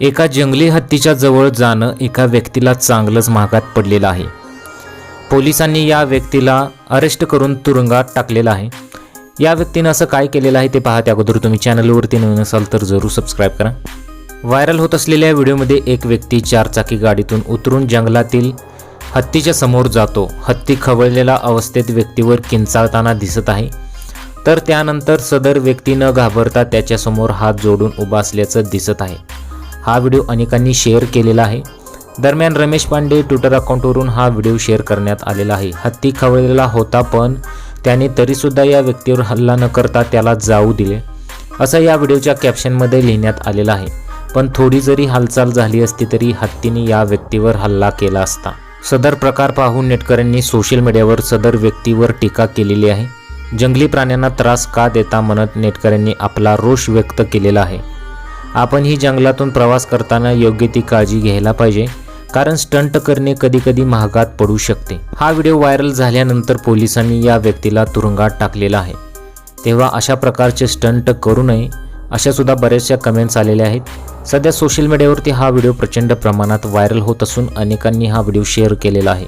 एका जंगली हत्तीच्या जवळ जाणं एका व्यक्तीला चांगलंच महागात पडलेलं आहे. पोलिसांनी या व्यक्तीला अरेस्ट करून तुरुंगात टाकलेलं आहे. या व्यक्तीनं असं काय केलेलं आहे ते पहा. त्या अगोदर तुम्ही चॅनलवरती नवीन असाल तर जरूर सबस्क्राईब करा. व्हायरल होत असलेल्या व्हिडिओमध्ये एक व्यक्ती चारचाकी गाडीतून उतरून जंगलातील हत्तीच्या समोर जातो. हत्ती खवळलेल्या अवस्थेत व्यक्तीवर किंचाळताना दिसत आहे. तर त्यानंतर सदर व्यक्ती न घाबरता त्याच्यासमोर हात जोडून उभा असल्याचं दिसत आहे. हा व्हिडिओ अनेकांनी शेअर केलेला आहे. दरम्यान रमेश पांडे ट्विटर अकाउंटवरून हा व्हिडिओ शेअर करण्यात आलेला आहे. हत्ती खवळलेला होता पण त्याने तरीसुद्धा या व्यक्तीवर हल्ला न करता त्याला जाऊ दिले. असं या व्हिडिओच्या कॅप्शनमध्ये लिहिण्यात आलेलं आहे. पण थोडी जरी हालचाल झाली असती तरी हत्तीने या व्यक्तीवर हल्ला केला असता. सदर प्रकार पाहून नेटकऱ्यांनी सोशल मीडियावर सदर व्यक्तीवर टीका केलेली आहे. जंगली प्राण्यांना त्रास का देता म्हणत नेटकऱ्यांनी आपला रोष व्यक्त केलेला आहे. आपण ही जंगलातून प्रवास करताना योग्य ती काळजी घ्यायला पाहिजे कारण स्टंट करणे कधीकधी महागात पडू शकते. हा व्हिडिओ व्हायरल झाल्यानंतर पोलिसांनी या व्यक्तीला तुरुंगात टाकलेला आहे. तेव्हा अशा प्रकारचे स्टंट करू नये अशा सुद्धा बऱ्याचशा कमेंट्स आलेल्या आहेत. सध्या सोशल मीडियावरती हा व्हिडिओ प्रचंड प्रमाणात व्हायरल होत असून अनेकांनी हा व्हिडिओ शेअर केलेला आहे.